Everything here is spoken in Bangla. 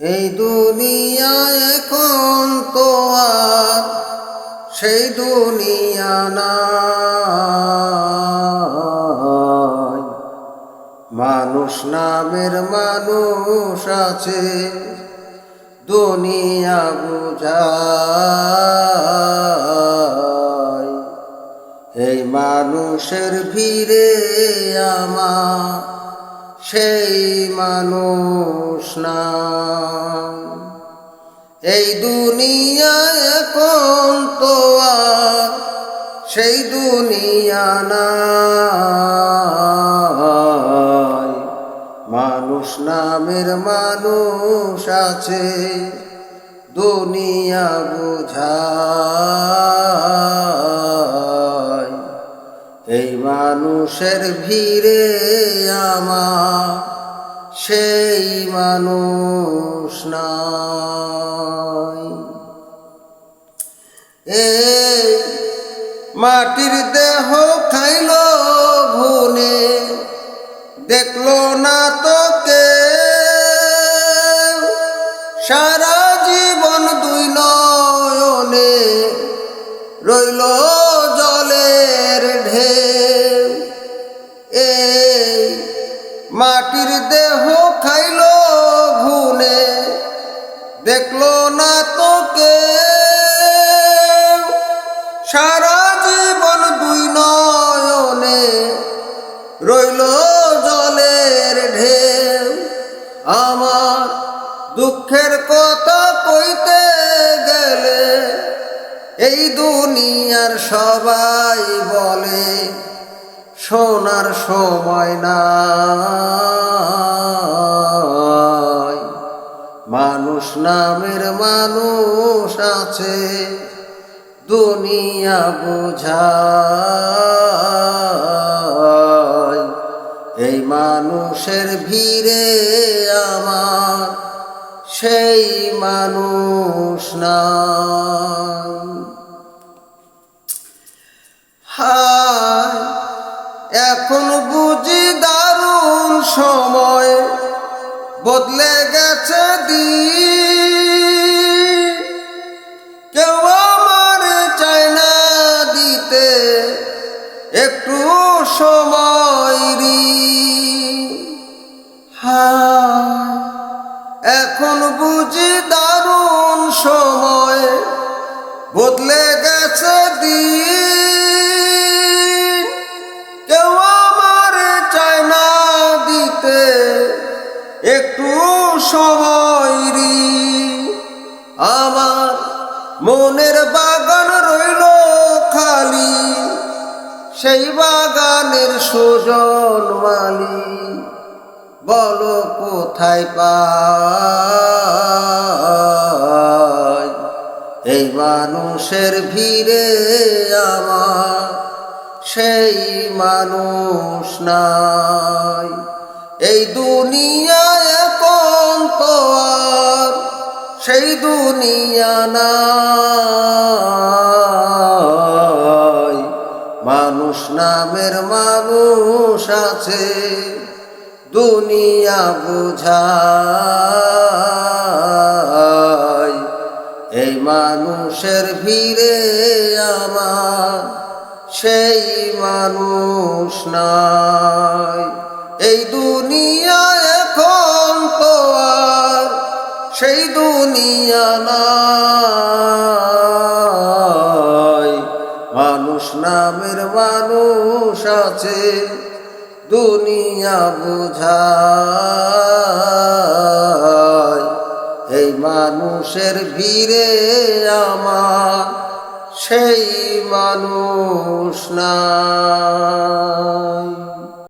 এই দুনিয়া এখন তো আর সেই দুনিয়া নাই। মানুষ নামের মানুষ আছে, দুনিয়া বুঝায় এই মানুষের ভিড়ে আমার সেই মানুষ না। এই দুনিয়া এখন তো আর সেই দুনিয়া নাই। মানুষ নামের মানুষ আছে, দুনিয়া বুঝায়। এই মানুষের ভিড়ে আমার সেই মানুষ নাই। এই মাটির দেহ খাইল ভুনে দেখল না তোকে সারা জীবন দুই নয়নে রইল জলের ঢেউ। এই মাটির দেহ দেখল না তোকে। সারা জীবন দুই নয়নে রইল জলের ঢেউ। আমার দুঃখের কথা কইতে গেলে এই দুনিয়ার সবাই বলে শোনার সময় নাই। মানুষ, নামের মানুষ আছে। দুনিয়া বোঝায়, এই মানুষের ভিড়ে আমার সেই মানুষ নাই। হায়, এখন বুঝি দারুণ সময় বদলে গেছে দিন। কেউ আমার চায় না দিতে, একটু সময় ঋণ। হায়, এখন বুঝি দারুণ সময়। বদলে গেছে দিন। একটু ঋণ। আমার মনের বাগান রইল খালি, সেই বাগানের সুজন মালি বলো কোথায় পাই এই মানুষের ভিড়ে আমার সেই মানুষ নাই এই দুনিয়া এখন তো আর সেই দুনিয়া নাই। মানুষ নামের মানুষ আছে, দুনিয়া বুঝায় এই মানুষের ভিড়ে আমার সেই মানুষ নাই। এই দুনিয়া এখন তো আর সেই দুনিয়া নাই। মানুষ নামের মানুষ আছে, দুনিয়া বোঝায়। এই মানুষের ভিড়ে আমার সেই মানুষ না